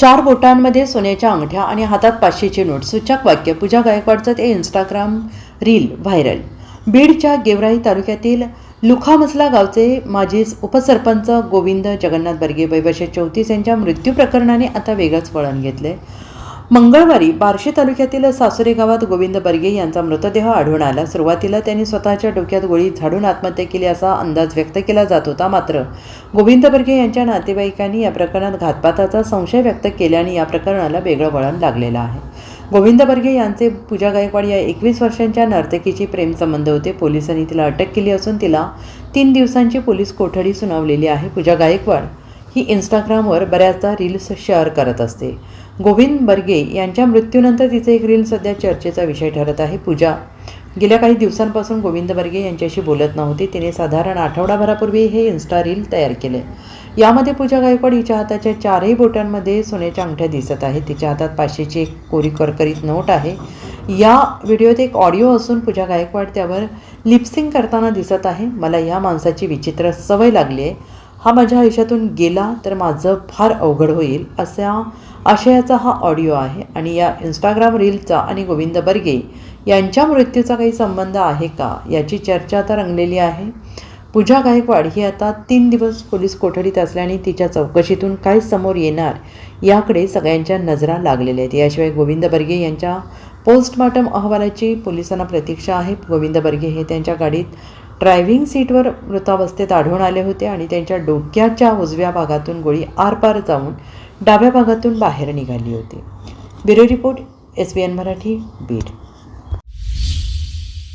चार बोटांमध्ये सोन्याच्या अंगठ्या आणि हातात पाचशेचे नोट. सूचक वाक्य पूजा गायकवाडचं ते इंस्टाग्राम रील व्हायरल बीडच्या गेवराई तालुक्यातील लुखामसला गावचे माजी उपसरपंच गोविंद जगन्नाथ बर्गे वयवर्ष चौतीस यांच्या मृत्यू प्रकरणाने आता वेगळंच वळण घेतले मंगळवारी बार्शी तालुक्यातील सासुरे गावात गोविंद बर्गे यांचा मृतदेह आढळून आला. सुरुवातीला त्यांनी स्वतःच्या डोक्यात गोळी झाडून आत्महत्या केली असा अंदाज व्यक्त केला जात होता. मात्र गोविंद बर्गे यांच्या नातेवाईकांनी या प्रकरणात घातपाताचा संशय व्यक्त केल्याने या प्रकरणाला वेगळं वळण लागलेलं आहे. गोविंद बर्गे यांचे पूजा गायकवाड या एकवीस वर्षांच्या नर्तकीची प्रेमसंबंध होते. पोलिसांनी तिला अटक केली असून तिला तीन दिवसांची पोलीस कोठडी सुनावलेली आहे. पूजा गायकवाड ही इंस्टाग्रामवर बऱ्याचदा रील्स शेअर करत असते. गोविंद बर्गे यांच्या मृत्यूनंतर तिचे एक रील सध्या चर्चेचा विषय ठरत आहे पूजा. गेल्या काही दिवसांपासून गोविंद बर्गे यांच्याशी बोलत नव्हती तिने साधारण आठवडाभरापूर्वी हे इन्स्टा रील तयार केले. यामध्ये पूजा गायकवाड हिच्या हाताच्या चारही बोटांमध्ये सोन्याच्या अंगठ्या दिसत आहेत. तिच्या हातात पाचशेची एक कोरी करकरीत नोट आहे. या व्हिडिओत एक ऑडिओ असून पूजा गायकवाड त्यावर लिपसिंग करताना दिसत आहे. मला या माणसाची विचित्र सवय लागली आहे. हा माझ्या आयुष्यातून गेला तर माझं फार अवघड होईल असा आशयाचा हा ऑडिओ आहे. आणि या इंस्टाग्राम रीलचा आणि गोविंद बर्गे यांच्या मृत्यूचा काही संबंध आहे का याची चर्चा आता रंगलेली आहे. पूजा गायकवाड ही आता तीन दिवस पोलीस कोठडीत असल्याने तिच्या चौकशीतून काय समोर येणार याकडे सगळ्यांच्या नजरा लागलेल्या आहेत. याशिवाय गोविंद बर्गे यांच्या पोस्टमार्टम अहवालाची पोलिसांना प्रतीक्षा आहे. गोविंद बर्गे हे त्यांच्या गाडीत ड्रायव्हिंग सीटवर मृतावस्थेत आढळून आले होते आणि त्यांच्या डोक्याच्या उजव्या भागातून गोळी आरपार जाऊन डाव्या भागातून बाहेर निघाली होती. Bureau report S B N Marathi Beed.